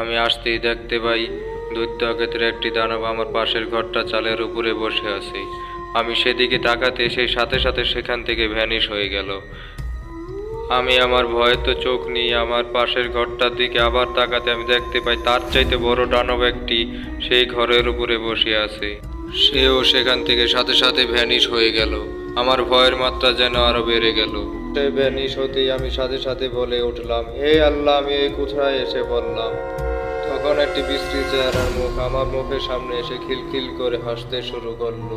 আমি আসতেই দেখতে পাই দৈত্য আকৃতির একটি দানব আমার পাশের ঘরটা চালের উপরে বসে আছে। আমি সেদিকে তাকাতে সেই সাথে সাথে সেখান থেকে ভ্যানিশ হয়ে গেল। আমি আমার ভয়ে তো চোখ নিয়ে আমার পাশের ঘরটার দিকে আবার তাকাতে আমি দেখতে পাই তার চাইতে বড় দানব একটি সেই ঘরের উপরে বসে আছে। সেও সেখান থেকে সাথে সাথে ভ্যানিশ হয়ে গেল। আমার ভয়ের মাত্রা যেন আরও বেড়ে গেল। ভ্যানিশ হতেই আমি সাথে সাথে বলে উঠলাম, হে আল্লাহ, আমি কোথায় এসে বললাম তখন একটি বিশ্রী চেহারার মুখ আমার মুখের সামনে এসে খিলখিল করে হাসতে শুরু করল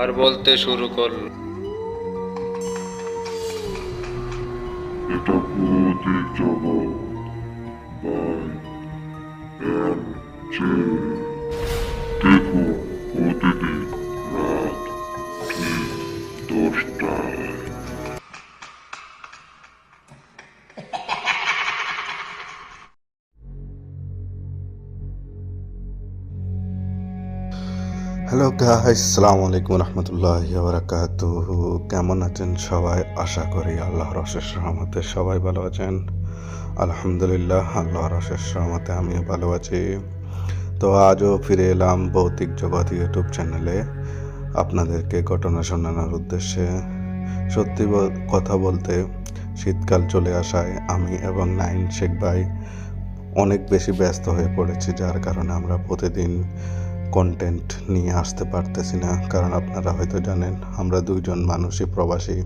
আর বলতে শুরু করল। এটা জগৎ হ্যালো গাইস সালামু আলাইকুম রহমতুল্লাহ বারাকাত কেমন আছেন সবাই? আশা করি আল্লাহর অশেষ রহমতে সবাই ভালো আছেন। আলহামদুলিল্লাহ, আল্লাহর অশেষ রহমতে আমিও ভালো আছি। তো আজও ফিরে এলাম ভৌতিক জগৎ ইউটিউব চ্যানেলে। আপনাদেরকে ঘটনা শোনানোর উদ্দেশ্যে। সত্যি কথা বলতে শীতকাল চলে আসায় আমি এবং নাইন শেখ ভাই অনেক বেশি ব্যস্ত হয়ে পড়েছি, যার কারণে আমরা প্রতিদিন কন্টেন্ট নিয়ে আসতে পারতেছি না, কারণ আপনারা হয়তো জানেন আমরা দুইজন মানুষই প্রবাসী।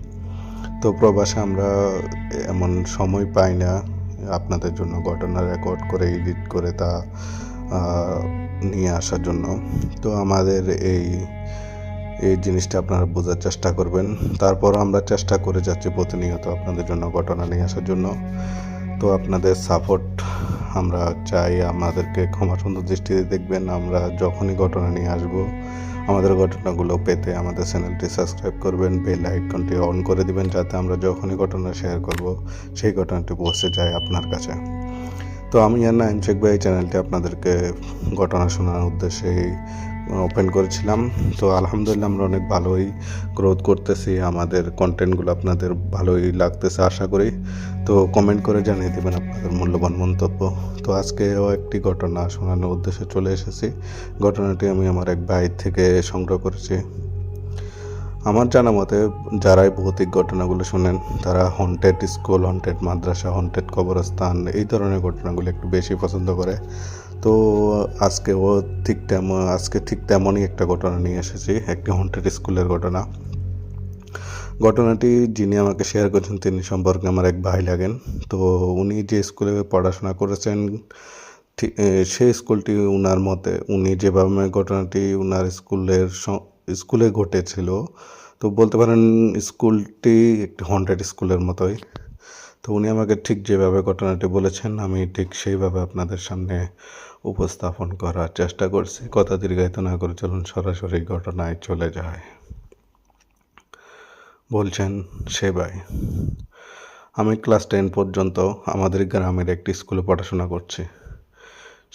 তো প্রবাসে আমরা এমন সময় পাই না, আপনাদের জন্য ঘটনা রেকর্ড করে এডিট করে তা নিয়ে আসার জন্য। তো আমাদের এই এই জিনিসটা আপনারা বোঝার চেষ্টা করবেন। তারপর আমরা চেষ্টা করে যাচ্ছি প্রতিনিয়ত আপনাদের জন্য ঘটনা নিয়ে আসার জন্য। তো আপনাদের সাপোর্ট আমরা চাই আমাদেরকে ক্ষমা সুন্দর দৃষ্টিতে দেখবেন। আমরা যখনই ঘটনা নিয়ে আসব, আমাদের ঘটনাগুলো পেতে আমাদের চ্যানেলটি সাবস্ক্রাইব করবেন, বেল আইকনটি অন করে দিবেন যাতে আমরা যখনই ঘটনা শেয়ার করব, সেই ঘটনাটি পৌঁছে যায় আপনার কাছে। তো আমি আর নাইম শেখ ভাই চ্যানেলটি আপনাদেরকে ঘটনা শোনার উদ্দেশ্যে ওপেন করেছিলাম। তো আলহামদুলিল্লাহ আমরা অনেক ভালোই গ্রোথ করতেছি। আমাদের কন্টেন্টগুলো আপনাদের ভালোই লাগতেছে আশা করি। তো কমেন্ট করে জানিয়ে দেবেন আপনাদের মূল্যবান মন্তব্য। তো আজকেও একটি ঘটনা শোনানোর উদ্দেশ্যে চলে এসেছি। ঘটনাটি আমি আমার এক ভাই থেকে সংগ্রহ করেছি। আমার জানা মতে যারাই ভৌতিক ঘটনাগুলো শোনেন, তারা হন্টেড স্কুল হন্টেড মাদ্রাসা হন্টেড কবরস্থান, এই ধরনের ঘটনাগুলো একটু বেশি পছন্দ করে। তো আজকে ও ঠিক তেমন আজকে ঠিক তেমনই একটা ঘটনা নিয়ে এসেছি, একটি হন্টেড স্কুলের ঘটনা। ঘটনাটি যিনি আমাকে শেয়ার করেছেন তিনি সম্পর্কে আমার এক ভাই লাগেন। তো উনি যে স্কুলে পড়াশোনা করেছেন, ঠিক সেই স্কুলটি উনার মতে, উনি যেভাবে ঘটনাটি উনার স্কুলের স্কুলে ঘটেছিল, তো বলতে পারেন স্কুলটি একটি হন্টেড স্কুলের মতোই। তো উনি আমাকে ঠিক যেভাবে ঘটনাটি বলেছেন, আমি ঠিক সেইভাবে আপনাদের সামনে উপস্থাপন করার চেষ্টা করছি। কথা দীর্ঘায়িত না করে চলুন সরাসরি ঘটনায় চলে যায় বলছেন, সে ভাই, আমি ক্লাস টেন পর্যন্ত আমাদের গ্রামের একটি স্কুলে পড়াশোনা করছি।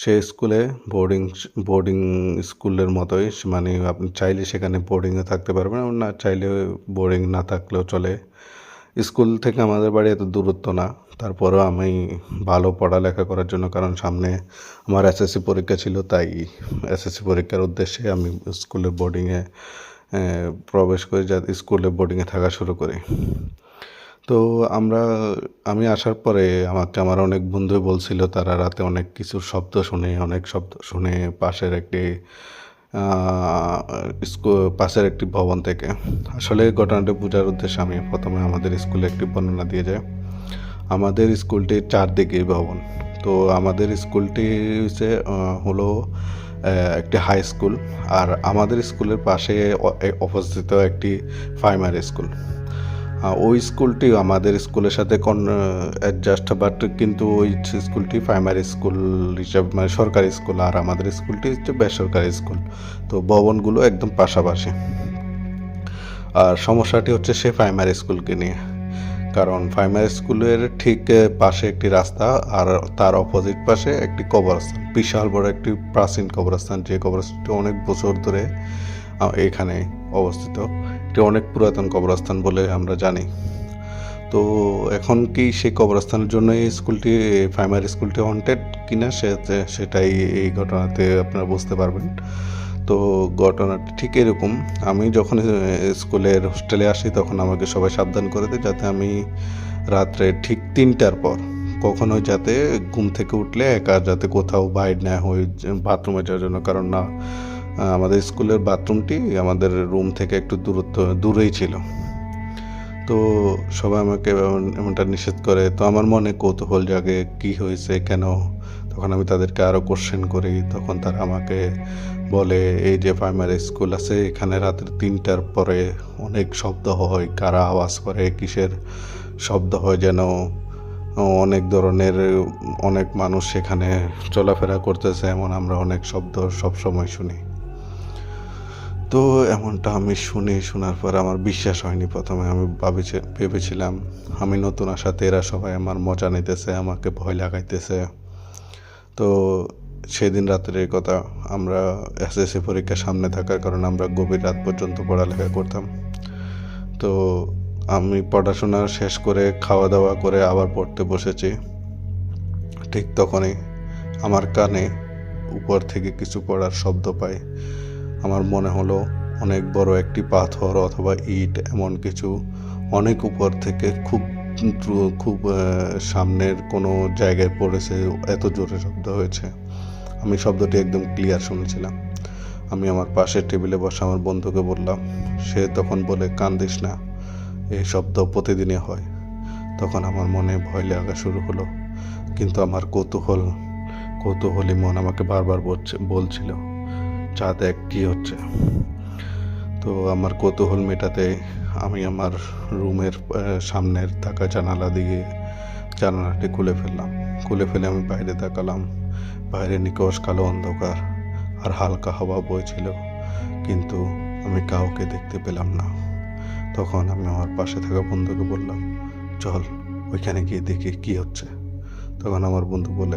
সেই স্কুলে বোর্ডিং বোর্ডিং স্কুলের মতোই মানে আপনি চাইলে সেখানে বোর্ডিংয়ে থাকতে পারবেন, না চাইলে বোর্ডিং না থাকলেও চলে। স্কুল থেকে আমাদের বাড়ি এত দূরত্ব না। তারপরেও আমি ভালো পড়ালেখা করার জন্য, কারণ সামনে আমার এসএসসি পরীক্ষা ছিল, তাই এসএসসি পরীক্ষার উদ্দেশ্যে আমি স্কুলে বোর্ডিংয়ে প্রবেশ করে যা, স্কুলে বোর্ডিংয়ে থাকা শুরু করি। তো আমরা, আমি আসার পরে আমাকে, আমার অনেক বন্ধু বলছিল, তারা রাতে অনেক কিছু শব্দ শুনে, অনেক শব্দ শুনে পাশের একটি পাশের একটি ভবন থেকে। আসলে ঘটনাটা বোঝার উদ্দেশ্যে আমি প্রথমে আমাদের স্কুলে একটি বর্ণনা দিয়ে যাই। আমাদের স্কুলটির চারদিকে ভবন। তো আমাদের স্কুলটি হচ্ছে হলো একটি হাই স্কুল। আর আমাদের স্কুলের পাশে অবস্থিত একটি প্রাইমারি স্কুল। ওই স্কুলটি আমাদের স্কুলের সাথে কন অ্যাডজাস্ট বাট কিন্তু ওই স্কুলটি প্রাইমারি স্কুল হিসাবে মানে সরকারি স্কুল, আর আমাদের স্কুলটি হচ্ছে বেসরকারি স্কুল। তো ভবনগুলো একদম পাশাপাশি। আর সমস্যাটি হচ্ছে সে প্রাইমারি স্কুলকে নিয়ে। কারণ প্রাইমারি স্কুলের ঠিক পাশে একটি রাস্তা, আর তার অপোজিট পাশে একটি কবরস্থান। বিশাল বড় একটি প্রাচীন কবরস্থান, যে কবরস্থানটি অনেক বছর ধরে এখানে অবস্থিত। এটি অনেক পুরাতন কবরস্থান বলে আমরা জানি। তো এখন কি সেই কবরস্থানের জন্য এই স্কুলটি প্রাইমারি স্কুলটি হন্টেড কিনা সে সেটাই এই ঘটনাতে আপনারা বুঝতে পারবেন। তো ঘটনাটি ঠিক এরকম, আমি যখন স্কুলের হোস্টেলে আসি তখন আমাকে সবাই সাবধান করে দেয় যাতে আমি রাত্রে ঠিক তিনটার পর কখনোই যাতে ঘুম থেকে উঠলে একা যাতে কোথাও বাইর না হই বাথরুমে যাওয়ার জন্য, কারণ না আমাদের স্কুলের বাথরুমটি আমাদের রুম থেকে একটু দূরত্ব, দূরেই ছিল। তো সবাই আমাকে এমন- এমনটা নিষেধ করে। তো আমার মনে কৌতূহল জাগে, কি হয়েছে, কেন? তখন আমি তাদেরকে আরও কোশ্চেন করি। তখন তারা আমাকে বলে, এই যে প্রাইমারি স্কুল আছে, এখানে রাতের তিনটার পরে অনেক শব্দ হয়। কারা আওয়াজ করে? কিসের শব্দ হয় যেন? অনেক ধরনের, অনেক মানুষ সেখানে চলাফেরা করতেছে। এমন আমরা অনেক শব্দ সব সময় শুনি। তো এমনটা আমি শুনি, শোনার পর আমার বিশ্বাস হয়নি প্রথমে। আমি ভাবেছি, ভেবেছিলাম, আমি নতুন আসাতে এরা সবাই আমার মজা নিতেছে, আমাকে ভয় লাগাইতেছে। তো সেদিন রাতের এই কথা আমরা এসএসসি পরীক্ষা সামনে থাকার কারণে আমরা গভীর রাত পর্যন্ত পড়ালেখা করতাম। তো আমি পড়াশোনা শেষ করে খাওয়া দাওয়া করে আবার পড়তে বসেছি। ঠিক তখনই আমার কানে উপর থেকে কিছু পড়ার শব্দ পাই। আমার মনে হলো অনেক বড় একটি পাথর অথবা ইট এমন কিছু অনেক উপর থেকে খুব খুব সামনের কোনো জায়গায় পড়েছে, এত জোরে শব্দ হয়েছে। আমি শব্দটি একদম ক্লিয়ার শুনেছিলাম। আমি আমার পাশের টেবিলে বসে আমার বন্ধুকে বললাম, সে তখন বলে, কান্দিস না, এই শব্দ প্রতিদিনই হয়। তখন আমার মনে ভয় লাগা শুরু হলো। কিন্তু আমার কৌতূহল, কৌতূহলী মন আমাকে বারবার বলছে- বলছিল যা দেখ কী হচ্ছে? তো আমার কৌতূহল মেটাতে আমি আমার রুমের সামনের থাকা জানালা দিয়ে জানালাটি খুলে ফেললাম। খুলে ফেলে আমি বাইরে তাকালাম। বাইরে নিকশ কালো অন্ধকার আর হালকা হাওয়া বইছিল। কিন্তু আমি কাউকে দেখতে পেলাম না। তখন আমি আমার পাশে থাকা বন্ধুকে বললাম, চল, ওইখানে গিয়ে দেখি কি হচ্ছে। তখন আমার বন্ধু বলে,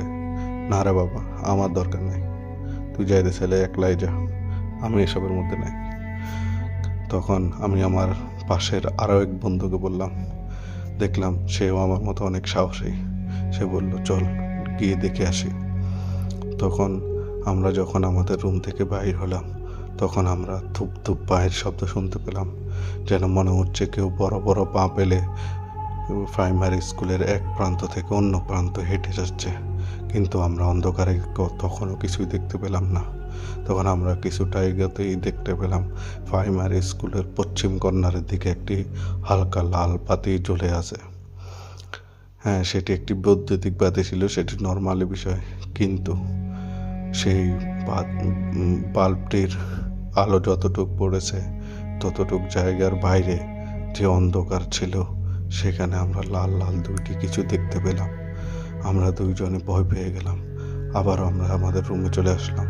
না রে বাবা, আমার দরকার নেই। তুই যাইতে ছেলে একলাই যা। আমি এসবের মধ্যে নাই। তখন আমি আমার পাশের আরও এক বন্ধুকে বললাম, দেখলাম সেও আমার মতো অনেক সাহসী। সে বলল, চল গিয়ে দেখে আসি। তখন আমরা যখন আমাদের রুম থেকে বাইর হলাম, তখন আমরা থুপ থুপ পায়ের শব্দ শুনতে পেলাম, যেন মনে হচ্ছে কেউ বড় বড় পা পেলে প্রাইমারি স্কুলের এক প্রান্ত থেকে অন্য প্রান্ত হেঁটে যাচ্ছে। কিন্তু আমরা অন্ধকারে তখনও কিছুই দেখতে পেলাম না। তখন আমরা কিছুটা এগোতেই দেখতে পেলাম প্রাইমারি স্কুলের পশ্চিম কর্নারের দিকে একটি হালকা লাল বাতি জ্বলে আছে। হ্যাঁ সেটি একটি বৈদ্যুতিক বাতি ছিল, সেটি নর্মালি বিষয়, কিন্তু সেই বাল্বটির আলো যতটুক পড়েছে, ততটুক জায়গার বাইরে যে অন্ধকার ছিল, সেখানে আমরা লাল লাল দুইটি কিছু দেখতে পেলাম। আমরা দুইজনে ভয় পেয়ে গেলাম। আবার আমরা আমাদের রুমে চলে আসলাম।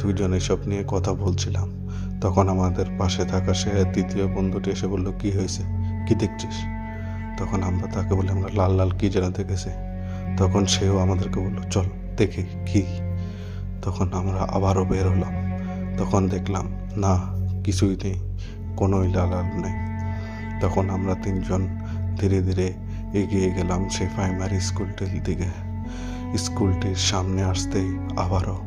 দুইজন এসব নিয়ে কথা বলছিলাম। তখন আমাদের পাশে থাকা সে দ্বিতীয় বন্ধুটি এসে বলল, কি হয়েছে? কি দেখছিস? তখন আমরা তাকে বলি, আমরা লাল লাল কি যেন দেখেছি। তখন সেও আমাদেরকে বলল, চল দেখি কি। তখন আমরা আবারও বের হলাম। তখন দেখলাম, না, কিছুই নেই। কোনোই লাল লাল নেই। তখন আমরা তিনজন ধীরে ধীরে এগিয়ে গেলাম সেই প্রাইমারি স্কুলটির দিকে। স্কুলটির সামনে আসতেই আবারও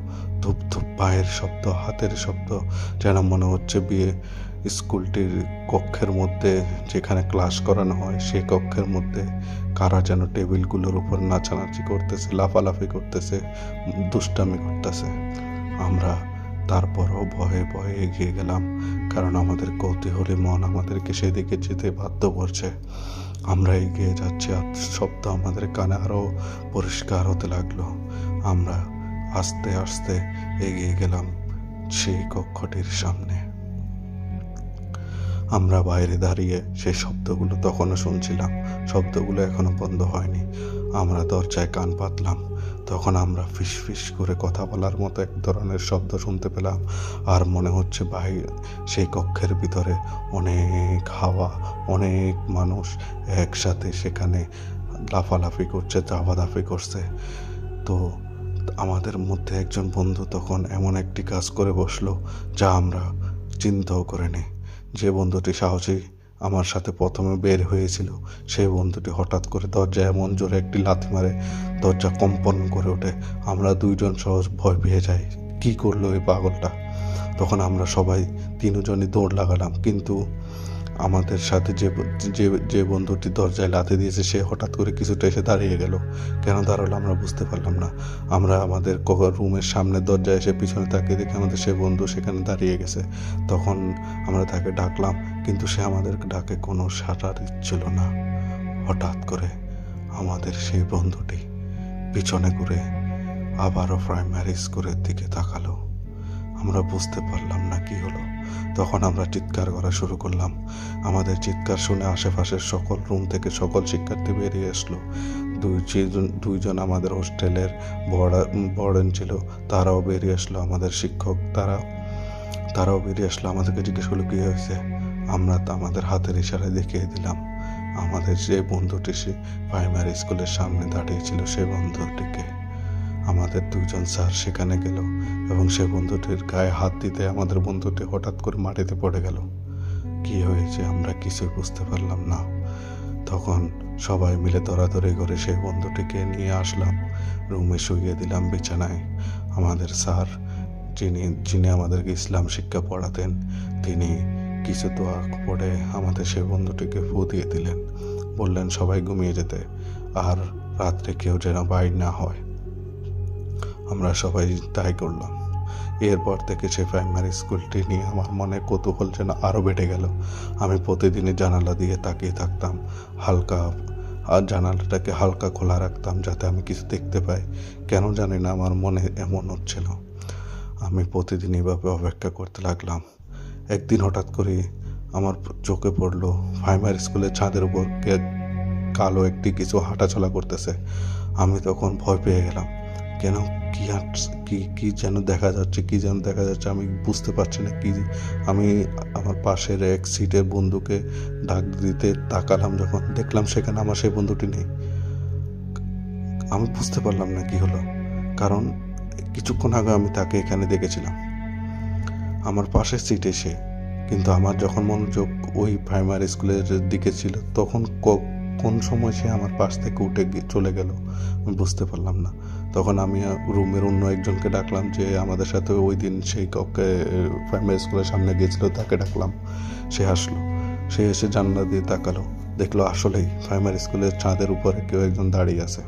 ধূপ ধূপ পায়ের শব্দ, হাতের শব্দ যেন মনে হচ্ছে বিয়ে। স্কুলটির কক্ষের মধ্যে যেখানে ক্লাস করানো হয় সেই কক্ষের মধ্যে কারা যেন টেবিলগুলোর উপর নাচানাচি করতেছে, লাফালাফি করতেছে, দুষ্টামি করতেছে। আমরা তারপরও ভয়ে ভয়ে এগিয়ে গেলাম, কারণ আমাদের কৌতূহলী মন আমাদেরকে সেদিকে যেতে বাধ্য করছে। আমরা এগিয়ে যাচ্ছি শব্দ আমাদের কানে আরও পরিষ্কার হতে লাগল। আমরা আস্তে আস্তে এগিয়ে গেলাম সেই কক্ষটির সামনে। আমরা বাইরে দাঁড়িয়ে সেই শব্দগুলো তখনও শুনছিলাম। শব্দগুলো এখনও বন্ধ হয়নি। আমরা দরজায় কান পাতলাম। তখন আমরা ফিস ফিস করে কথা বলার মতো এক ধরনের শব্দ শুনতে পেলাম। আর মনে হচ্ছে ভাই সেই কক্ষের ভিতরে অনেক হাওয়া, অনেক মানুষ একসাথে সেখানে লাফালাফি করছে দাফাদাফি করছে। তো আমাদের মধ্যে একজন বন্ধু তখন এমন একটি কাজ করে বসল, যা আমরা চিন্তাও করিনি। যে বন্ধুটি সাহসী আমার সাথে প্রথমে বের হয়েছিল। সেই বন্ধুটি হঠাৎ করে দরজায় এমন জোরে একটি লাথি মারে। দরজা কম্পন করে ওঠে। আমরা দুইজন সহজ ভয় পেয়ে যাই। কি করল ওই পাগলটা? তখন আমরা সবাই তিনজনই দৌড় লাগালাম। কিন্তু আমাদের সাথে যে যে যে বন্ধুটি দরজায় লাথি দিয়েছে, সে হঠাৎ করে কিছুটা এসে দাঁড়িয়ে গেল। কেন দাঁড়াল আমরা বুঝতে পারলাম না। আমরা আমাদের রুমের সামনে দরজায় এসে পিছনে তাকিয়ে দেখে আমাদের সে বন্ধু সেখানে দাঁড়িয়ে গেছে। তখন আমরা তাকে ডাকলাম, কিন্তু সে আমাদের ডাকে কোনো সাঁটার দিচ্ছিল না। হঠাৎ করে আমাদের সেই বন্ধুটি পিছনে ঘুরে আবারও প্রাইমারি স্কুলের দিকে তাকালো। আমরা বুঝতে পারলাম না কি হলো। তখন আমরা চিৎকার করা শুরু করলাম। আমাদের চিৎকার শুনে আশেপাশের সকল রুম থেকে সকল শিক্ষার্থী বেরিয়ে আসলো। দুই জন দুইজন আমাদের হোস্টেলের বর্ডেন ছিল, তারাও বেরিয়ে আসলো আমাদের শিক্ষক, তারা, তারাও বেরিয়ে আসলো। আমাদেরকে জিজ্ঞেস করল, কী হয়েছে? আমরা তো আমাদের হাতের ইশারায় দেখিয়ে দিলাম। আমাদের যে বন্ধুটি সে প্রাইমারি স্কুলের সামনে দাঁড়িয়েছিল সেই বন্ধুটিকে। আমাদের দুজন স্যার সেখানে গেল এবং সে বন্ধুটির গায়ে হাত দিতে আমাদের বন্ধুটি হঠাৎ করে মাটিতে পড়ে গেল। কি হয়েছে আমরা কিছুই বুঝতে পারলাম না। তখন সবাই মিলে দৌড়াদৌড়ি করে সেই বন্ধুটিকে নিয়ে আসলাম। রুমে শুইয়ে দিলাম বিছানায়। আমাদের স্যার, যিনি যিনি আমাদেরকে ইসলাম শিক্ষা পড়াতেন, তিনি কিছু দোয়া পড়ে আমাদের সেই বন্ধুটিকে ফু দিয়ে দিলেন। বললেন, সবাই ঘুমিয়ে যেতে। আর রাত্রে কেউ যেন বাইর না হয়। আমরা সবাই তাই করলাম। এরপর থেকে সে প্রাইমারি স্কুলটি নিয়ে আমার মনে কৌতূহল যেন আরও বেড়ে গেল। আমি প্রতিদিনই জানালা দিয়ে তাকিয়ে থাকতাম, হালকা, আর জানালাটাকে হালকা খোলা রাখতাম যাতে আমি কিছু দেখতে পাই। কেন জানি না আমার মনে এমন হচ্ছিল। আমি প্রতিদিন এভাবে অপেক্ষা করতে লাগলাম। একদিন হঠাৎ করে আমার চোখে পড়ল প্রাইমারি স্কুলের ছাদের উপর কালো একটি কিছু হাঁটাচলা করতেছে। আমি তখন ভয় পেয়ে গেলাম। কেন, কি কি কি যেন দেখা যাচ্ছে, কি যেন দেখা যাচ্ছে আমি বুঝতে পারছি না, কি আমি আমার পাশের এক সিটের বন্ধুকে ডাক দিতে তাকালাম যখন, দেখলাম সেখানে আমার সেই বন্ধুটি নেই। আমি বুঝতে পারলাম না কি হলো, কারণ কিছুক্ষণ আগে আমি তাকে এখানে দেখেছিলাম। আমার পাশের সিটে সে কিন্তু আমার যখন মনোযোগ ওই প্রাইমারি স্কুলের দিকে ছিল, তখন কোন সময় সে আমার পাশ থেকে উঠে চলে গেল, আমি বুঝতে পারলাম না। তখন আমি রুমের অন্য একজনকে ডাকলাম যে আমাদের সাথে ওই দিন সেই কক্ষে প্রাইমারি স্কুলের সামনে গিয়েছিল তাকে ডাকলাম। সে আসলো সে এসে জানলা দিয়ে তাকালো। দেখল আসলেই প্রাইমারি স্কুলের ছাদের উপরে কেউ একজন দাঁড়িয়ে আছে।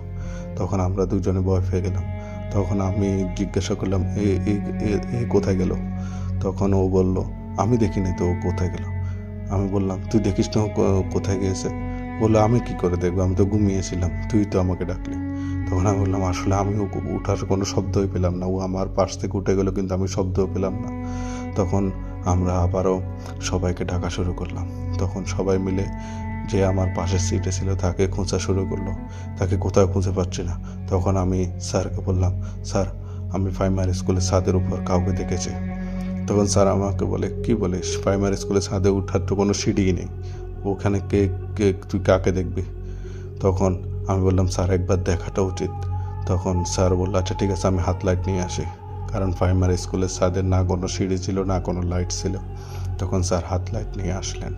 তখন আমরা দুজনে ভয় পেয়ে গেলাম। তখন আমি জিজ্ঞাসা করলাম, এ, এ- কোথায় গেল? তখন ও বলল, আমি দেখিনি তো ও কোথায় গেল। আমি বললাম, তুই দেখিস না কোথায় গিয়েছে? বলল, আমি কি করে দেখব? আমি তো ঘুমিয়েছিলাম। তুই তো আমাকে ডাকলি। তখন আমি বললাম, আসলে আমি ও উঠার কোনো শব্দই পেলাম না। ও আমার পাশ থেকে উঠে গেলো, কিন্তু আমি শব্দও পেলাম না। তখন আমরা আবারও সবাইকে ডাকা শুরু করলাম। তখন সবাই মিলে যে আমার পাশের সিটে ছিল, তাকে খোঁজা শুরু করল। তাকে কোথাও খুঁজে পাচ্ছি না। তখন আমি স্যারকে বললাম, স্যার, আমি প্রাইমারি স্কুলের ছাদের উপর কাউকে দেখেছি। তখন স্যার আমাকে বলে, কি বলিস প্রাইমারি স্কুলে ছাদে ওঠার তো কোনো সিঁড়ি নেই। ওখানে কে কে, তুই কাকে দেখবি? তখন আমি বললাম, স্যার, একবার দেখাটা উচিত। তখন স্যার বলল আচ্ছা ঠিক আছে, আমি হাত লাইট নিয়ে আসি। কারণ প্রাইমারি স্কুলের ছাদের না কোনো সিঁড়ি ছিল, না কোনো লাইট ছিল। তখন স্যার হাত লাইট নিয়ে আসলেন।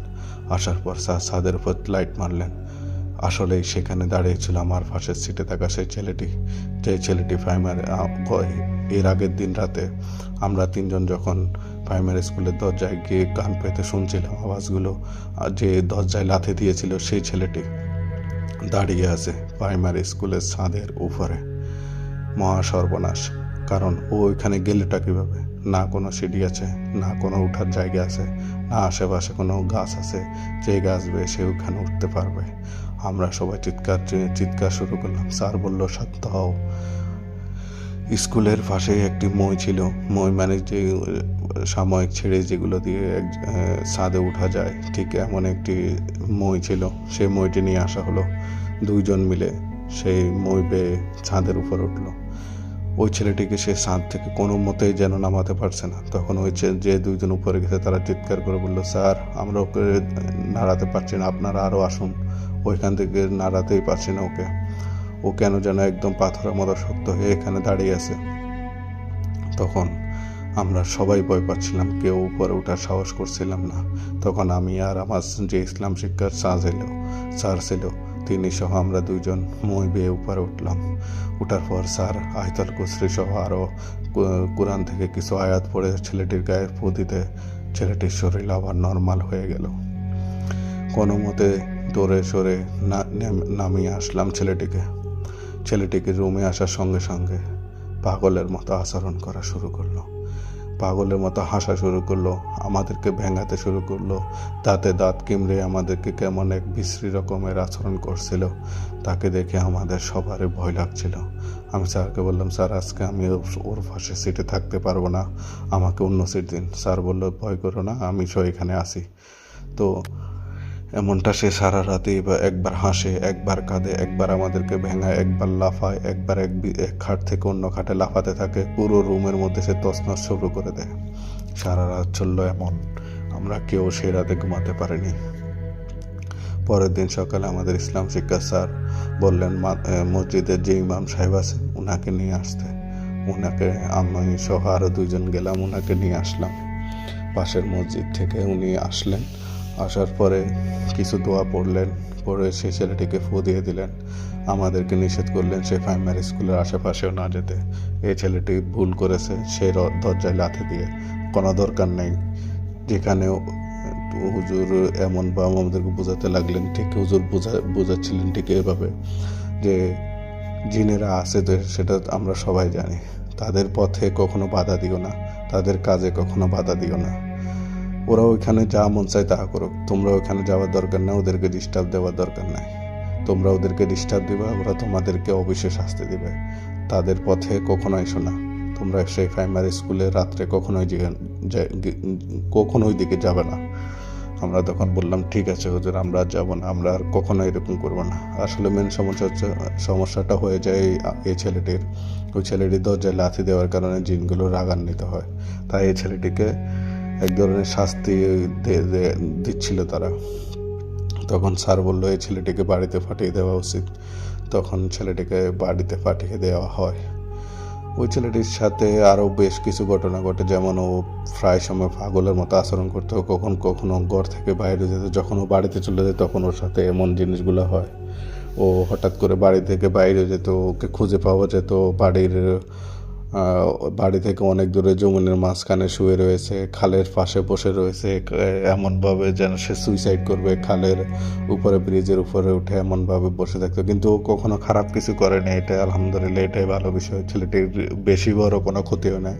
আসার পর স্যার ছাদের উপর লাইট মারলেন। আসলেই সেখানে দাঁড়িয়েছিল আমার পাশের সিটে থাকা সেই ছেলেটি। যে ছেলেটি প্রাইমারি এর আগের দিন রাতে আমরা তিনজন যখন প্রাইমারি স্কুলের দরজায় গিয়ে গান পেতে শুনছিলাম আওয়াজগুলো, যে দরজায় লাথি দিয়েছিল সেই ছেলেটি। দাঁড়িয়ে আছে প্রাইমারি স্কুলের ছাদের উপরে। মহাসর্বনাশ কারণ ও ওইখানে গেলেটা কীভাবে? না কোনো সিঁড়ি আছে, না কোনো উঠার জায়গা আছে, না আশেপাশে কোনো গাছ আছে, যে গাছ সে ওইখানে উঠতে পারবে। আমরা সবাই চিৎকার চিৎকার শুরু করলাম, স্যার বলল সত্য হও। স্কুলের পাশেই একটি মই ছিল। মই মানে যে সাময়িক ছেড়ে যেগুলো দিয়ে এক ছাদে উঠা যায়, ঠিক এমন একটি মই ছিল। সেই মইটি নিয়ে আসা হলো। দুইজন মিলে সেই মই বেয়ে ছাদের উপর উঠল। ওই ছেলেটিকে সে ছাদ থেকে কোনো মতেই যেন নামাতে পারছে না। তখন ওই যে দুইজন উপরে গেছে, তারা চিৎকার করে বলল, স্যার, আমরা ওকে নাড়াতে পারছি না, আপনারা আরও আসুন। ওইখান থেকে নাড়াতেই পারছি না ওকে। ও কেন যেন একদম পাথরের মতো শক্ত হয়ে এখানে দাঁড়িয়ে আছে। তখন আমরা সবাই ভয় পাচ্ছিলাম, কেউ উপরে ওঠার সাহস করছিলাম না। তখন আমি আর আমার যে ইসলাম শিক্ষার স্যার ছিল স্যার ছিল, তিনি সহ আমরা দুইজন মই বেয়ে উপরে উঠলাম। উঠার পর স্যার আয়তল কুসরি সহ আরও কোরআন থেকে কিছু আয়াত পড়ে ছেলেটির গায়ের ফু ছেলেটির শরীর আবার নর্মাল হয়ে গেল। কোনো মতে দৌড়ে সরে নামিয়ে আসলাম ছেলেটিকে। ছেলেটিকে রুমে আসার সঙ্গে সঙ্গে পাগলের মতো আচরণ করা শুরু করল। পাগলের মতো হাসা শুরু করল, আমাদেরকে ভেঙাতে শুরু করল। দাঁতে দাঁত কিমড়ে আমাদেরকে কেমন এক বিশ্রী রকমের আচরণ করছিল, তাকে দেখে আমাদের সবারই ভয় লাগছিল। আমি স্যারকে বললাম, স্যার, আজকে আমি ওর- পাশে সিটে থাকতে পারব না। আমাকে অন্য সিট দিন। স্যার বলল, ভয় করো না, আমি সব এখানে আসি তো এমনটা সে সারা রাতে বা একবার হাসে, একবার কাঁদে, একবার আমাদেরকে ভেঙায়, একবার লাফায়, একবার এক এক খাট থেকে অন্য খাটে লাফাতে থাকে, পুরো রুমের মধ্যে সে তছনছ শুরু করে দেয়। সারা রাত চলল এমন, আমরা কেউ সে রাতে ঘুমাতে পারিনি। পরের দিন সকালে আমাদের ইসলাম শিক্ষা স্যার বললেন মসজিদের যে ইমাম সাহেব আছেন ওনাকে নিয়ে আসতে। ওনাকে আমি সহ আরও দুইজন গেলাম ওনাকে নিয়ে আসলাম। পাশের মসজিদ থেকে উনি আসলেন। আসার পরে কিছু দোয়া পড়লেন পরে সেই ছেলেটিকে ফু দিয়ে দিলেন। আমাদেরকে নিষেধ করলেন সে প্রাইমারি স্কুলের আশেপাশেও না যেতে। এই ছেলেটি ভুল করেছে সেই দরজায় লাথি দিয়ে। কোনো দরকার নেই। যেখানে হুজুর এমন বা আমাদেরকে বোঝাতে লাগলেন, ঠিক হুজুর বোঝা বোঝাচ্ছিলেন ঠিক এভাবে যে জিনেরা আছে তো সেটা আমরা সবাই জানি। তাদের পথে কখনো বাধা দিও না। তাদের কাজে কখনো বাধা দিও না। ওরা ওইখানে যা মন চায় তা করুক। তোমরা ওইখানে যাওয়ার দরকার না ওদেরকে ডিস্টার্ব দেওয়ার দরকার নাই। তোমরা ওদেরকে ডিস্টার্ব দিবা, ওরা তোমাদেরকে অবশ্যই শাস্তি দিবে। তাদের পথে কখনো এসো না। তোমরা সেই প্রাইমারি স্কুলে রাত্রে কখনোই যে- যে- কখনো ওই দিকে যাবে না। আমরা তখন বললাম, ঠিক আছে হুজুর, আমরা যাব না, আমরা আর কখনো এরকম করব না। আসলে মেন সমস্যা হচ্ছে, সমস্যাটা হয়ে যায় এই- ছেলেটির। ওই ছেলেটির দরজায় লাথি দেওয়ার কারণে জিনগুলো রাগান্বিত হয়। তাই এই ছেলেটিকে এক ধরনের শাস্তি দিচ্ছিল তারা। তখন স্যার বলল, এই ছেলেটিকে বাড়িতে পাঠিয়ে দেওয়া উচিত। তখন ছেলেটিকে বাড়িতে পাঠিয়ে দেওয়া হয়। ওই ছেলেটির সাথে আরও বেশ কিছু ঘটনা ঘটে, যেমন ও প্রায় সময় পাগলের মতো আচরণ করতো। কখন কখনো ঘর থেকে বাইরে যেত। যখন ও বাড়িতে চলে যেত তখন ওর সাথে এমন জিনিসগুলো হয়। ও হঠাৎ করে বাড়ি থেকে বাইরে যেত, ওকে খুঁজে পাওয়া যেত, বাড়ির বাড়ি থেকে অনেক দূরে যমুনের মাঝখানে শুয়ে রয়েছে, খালের পাশে বসে রয়েছে এমনভাবে যেন সে সুইসাইড করবে, খালের উপরে ব্রিজের উপরে উঠে এমনভাবে বসে থাকতো। কিন্তু ও কখনো খারাপ কিছু করেনি, এটা আলহামদুলিল্লাহ এটাই ভালো বিষয়। ছেলেটির বেশি বড় কোনো ক্ষতিও নেই।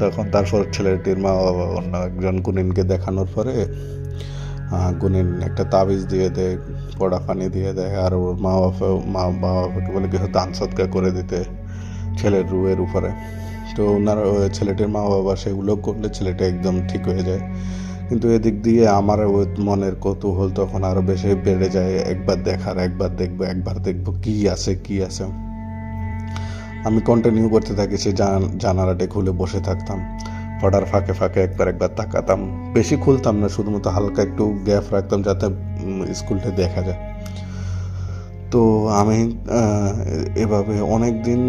তখন তারপর ছেলেটির মা বাবা অন্য একজন গুনিনকে দেখানোর পরে গুনিন একটা তাবিজ দিয়ে দেয়, পড়া পানি দিয়ে দেয়, আর ওর মা বাবা মা বাবাকে বলে, কিছু দান সৎকার করে দিতে। ছেলের রুয়ের উপরে। তো ওনার ছেলেটির মা বাবা সেগুলো করলে ছেলেটা একদম ঠিক হয়ে যায়। কিন্তু এদিক দিয়ে আমার মনের কৌতূহল তখন আরও বেশি বেড়ে যায়। একবার দেখার, একবার দেখব একবার দেখব, কি আছে কি আছে। আমি কন্টিনিউ করতে থাকি সে জান- জানালাটা খুলে বসে থাকতাম। পড়ার ফাঁকে ফাঁকে একবার একবার তাকাতাম। বেশি খুলতাম না, শুধুমাত্র হালকা একটু গ্যাপ রাখতাম যাতে স্কুলটা দেখা যায়। তো আমি এভাবে অনেক দিন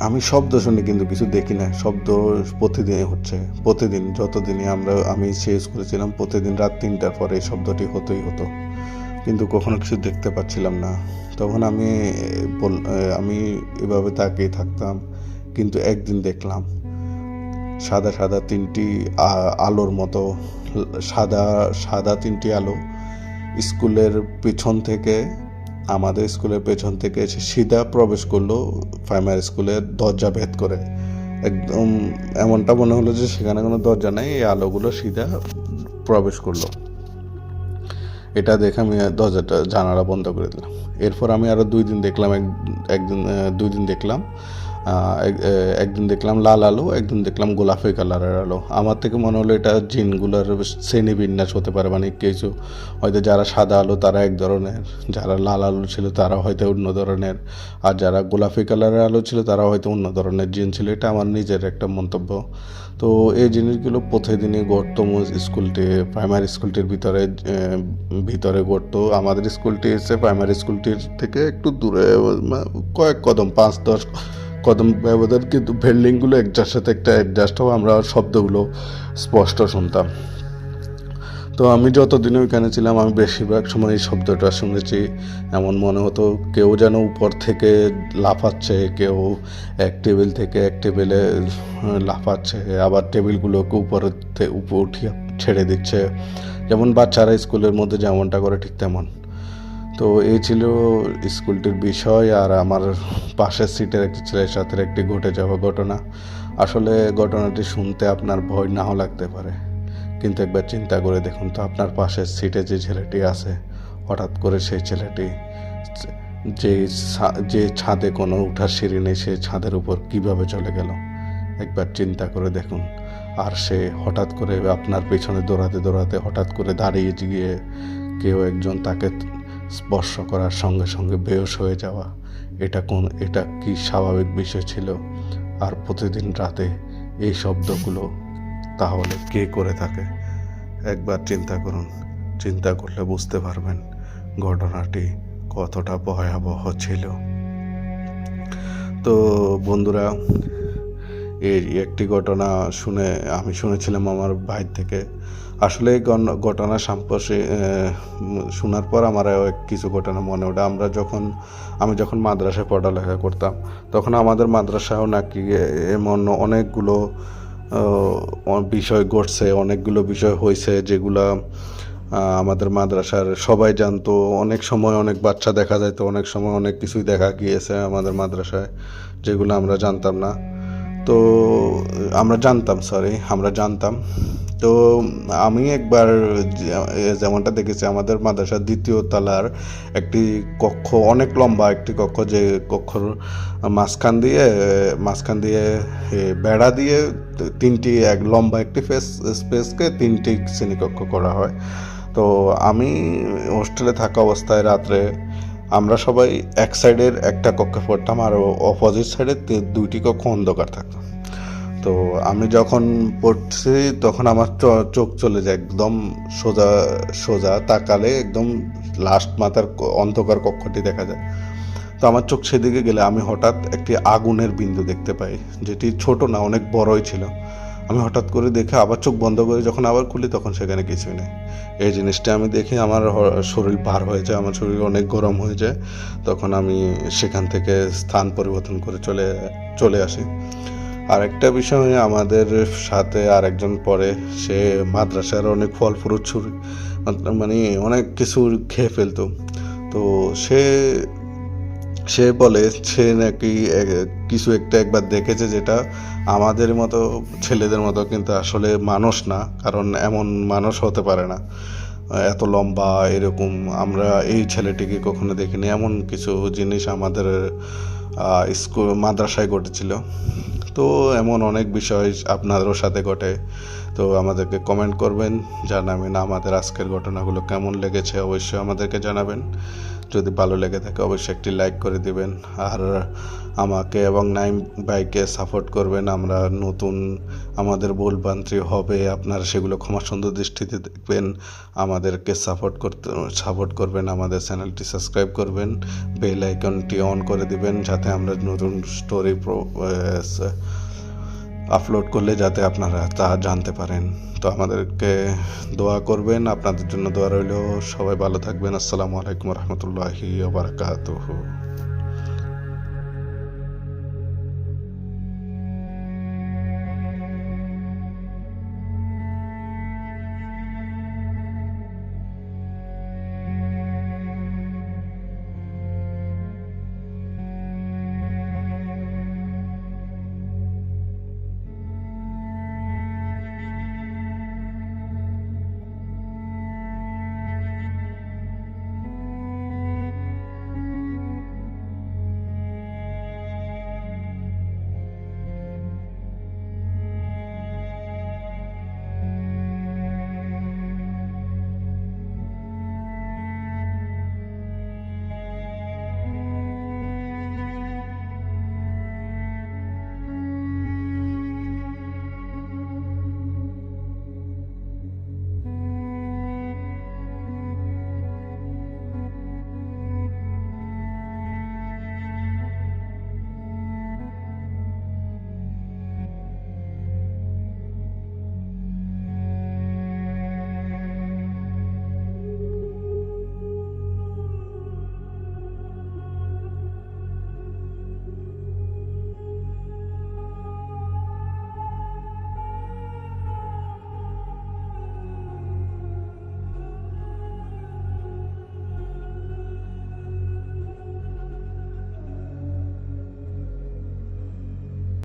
আমি শব্দ শুনি কিন্তু কিছু দেখি না। শব্দ প্রতিদিন হচ্ছে। প্রতিদিন, যতদিনই আমরা, আমি শেষ করেছিলাম, প্রতিদিন রাত তিনটার পরে এই শব্দটি হতোই হতো। কিন্তু কখনো কিছু দেখতে পাচ্ছিলাম না। তখন আমি, বল আমি এভাবে তাকিয়ে থাকতাম, কিন্তু একদিন দেখলাম, সাদা সাদা তিনটি আলোর মতো, সাদা সাদা তিনটি আলো, স্কুলের পিছন থেকে আমাদের স্কুলের পেছন থেকে এসে সিধা প্রবেশ করল প্রাইমারি স্কুলের দরজা ভেদ করে। একদম এমনটা মনে হলো যে সেখানে কোনো দরজা নেই, এই আলোগুলো সিধা প্রবেশ করল। এটা দেখে আমি দরজাটা জানালা বন্ধ করে দিলাম। এরপর আমি আরও দুই দিন দেখলাম, এক, একদিন দুই দিন দেখলাম একদিন দেখলাম লাল আলো, একদিন দেখলাম গোলাপি কালারের আলো। আমার থেকে মনে হলো এটা জিনগুলোর শ্রেণি বিন্যাস হতে পারে মানে কিছু হয়তো যারা সাদা আলো তারা এক ধরনের, যারা লাল আলো ছিল তারা হয়তো অন্য ধরনের, আর যারা গোলাপি কালারের আলো ছিল তারা হয়তো অন্য ধরনের জিন ছিল। এটা আমার নিজের একটা মন্তব্য। তো এই জিনিসগুলো প্রতিদিনই মো- স্কুলটি, প্রাইমারি স্কুলটির ভিতরে ভিতরে ঘটতো। আমাদের স্কুলটি এসে প্রাইমারি স্কুলটির থেকে একটু দূরে কয়েক কদম, পাঁচ দশ কদম ব্যবধান কিন্তু বিল্ডিংগুলো একটার সাথে একটা অ্যাডজাস্ট হওয়া, আমরা শব্দগুলো স্পষ্ট শুনতাম। তো আমি যতদিন ওইখানে ছিলাম, আমি বেশিরভাগ সময় এই শব্দটা শুনেছি। এমন মনে হতো কেউ যেন উপর থেকে লাফাচ্ছে, কেউ এক টেবিল থেকে এক টেবিলে লাফাচ্ছে, আবার টেবিলগুলোকে উপরে উপর উঠিয়ে ছেড়ে দিচ্ছে। যেমন বাচ্চারা স্কুলের মধ্যে যেমনটা করে, ঠিক তেমন। তো এই ছিল স্কুলটির বিষয় আর আমার পাশের সিটের একটি ছেলের সাথে একটি ঘটে যাওয়া ঘটনা। আসলে ঘটনাটি শুনতে আপনার ভয় নাও লাগতে পারে। কিন্তু একবার চিন্তা করে দেখুন তো আপনার পাশের সিটে যে ছেলেটি আছে, হঠাৎ করে সেই ছেলেটি যে যে ছাদে কোনো উঠার সিঁড়ি নেই, সে ছাদের উপর কীভাবে চলে গেল? একবার চিন্তা করে দেখুন। আর সে হঠাৎ করে আপনার পেছনে দৌড়াতে দৌড়াতে হঠাৎ করে দাঁড়িয়ে গিয়ে কেউ একজন তাকে স্পর্শ করার সঙ্গে সঙ্গে বেহস হয়ে যাওয়া। এটা কোন, এটা কি স্বাভাবিক বিষয় ছিল? আর প্রতিদিন রাতে এই শব্দগুলো তাহলে কে করে থাকে? একবার চিন্তা করুন। চিন্তা করলে বুঝতে পারবেন ঘটনাটি কতটা ভয়াবহ ছিল। তো বন্ধুরা, এই একটি ঘটনা শুনে আমি শুনেছিলাম আমার ভাই থেকে। আসলে ঘটনা সম্পর্কে শোনার পর আমার কিছু ঘটনা মনে ওঠে। আমরা যখন আমি যখন মাদ্রাসায় পড়ালেখা করতাম, তখন আমাদের মাদ্রাসায়ও নাকি এমন অনেকগুলো বিষয় ঘটছে, অনেকগুলো বিষয় হয়েছে যেগুলা আমাদের মাদ্রাসার সবাই জানতো। অনেক সময় অনেক বাচ্চা দেখা যায় তো অনেক সময় অনেক কিছুই দেখা গিয়েছে আমাদের মাদ্রাসায় যেগুলো আমরা জানতাম না। তো আমরা জানতাম সরি আমরা জানতাম। তো আমি একবার যেমনটা দেখেছি, আমাদের মাদ্রাসার দ্বিতীয় তলার একটি কক্ষ, অনেক লম্বা একটি কক্ষ, যে কক্ষর মাঝখান দিয়ে মাঝখান দিয়ে বেড়া দিয়ে তিনটি এক লম্বা একটি ফেস, স্পেসকে তিনটি শ্রেণীকক্ষ করা হয়। তো আমি হোস্টেলে থাকা অবস্থায় রাত্রে আমরা সবাই এক সাইডের একটা কক্ষে পড়তাম আর অপোজিট সাইডে দুইটি কক্ষ অন্ধকার থাকতো। তো আমি যখন পড়ছি, তখন আমার চোখ চলে যায় একদম সোজা সোজা তাকালে একদম লাস্ট মাথার অন্ধকার কক্ষটি দেখা যায়। তো আমার চোখ সেদিকে গেলে আমি হঠাৎ একটি আগুনের বিন্দু দেখতে পাই, যেটি ছোট না, অনেক বড়ই ছিল। আমি হঠাৎ করে দেখে আবার চোখ বন্ধ করে যখন আবার খুলি, তখন সেখানে কিছুই নেই। এই জিনিসটা আমি দেখি আমার শরীর ভার হয়ে যায়, আমার শরীর অনেক গরম হয়ে যায়। তখন আমি সেখান থেকে স্থান পরিবর্তন করে চলে চলে আসি। আরেকটা বিষয়, আমাদের সাথে আরেকজন পড়ে, সে মাদ্রাসার অনেক ফল ফ্রুট মানে অনেক কিছু খেয়ে ফেলতো। তো সে সে বলে, সে নাকি কিছু একটা একবার দেখেছে যেটা আমাদের মতো ছেলেদের মতো কিন্তু আসলে মানুষ না, কারণ এমন মানুষ হতে পারে না। এত লম্বা এরকম আমরা এই ছেলেটিকে কখনো দেখিনি। এমন কিছু জিনিস আমাদের স্কুল, মাদ্রাসায় ঘটেছিল। তো এমন অনেক বিষয় আপনাদেরও সাথে ঘটে। তো আমাদেরকে কমেন্ট করবেন, জানাবেন আমাদের আজকের ঘটনাগুলো কেমন লেগেছে অবশ্যই আমাদেরকে জানাবেন। যদি ভালো লেগে থাকে অবশ্যই একটি লাইক করে দিবেন। আর আমাকে এবং নাইম বাইকে সাপোর্ট করবেন। আমরা নতুন আমাদের ভুলভ্রান্তি হবে, আপনারা সেগুলো ক্ষমা সুন্দর দৃষ্টিতে দেখবেন। আমাদেরকে সাপোর্ট করতে সাপোর্ট করবেন, আমাদের চ্যানেলটি সাবস্ক্রাইব করবেন বেল আইকনটি অন করে দিবেন, যাতে আমরা নতুন স্টোরি আপলোড করলে যাতে আপনারা তা জানতে পারেন। তো আমাদেরকে দোয়া করবেন, আপনাদের জন্য দোয়া রইল। সবাই ভালো থাকবেন। আসসালামু আলাইকুম রহমতুল্লাহি বারাকাতুহু।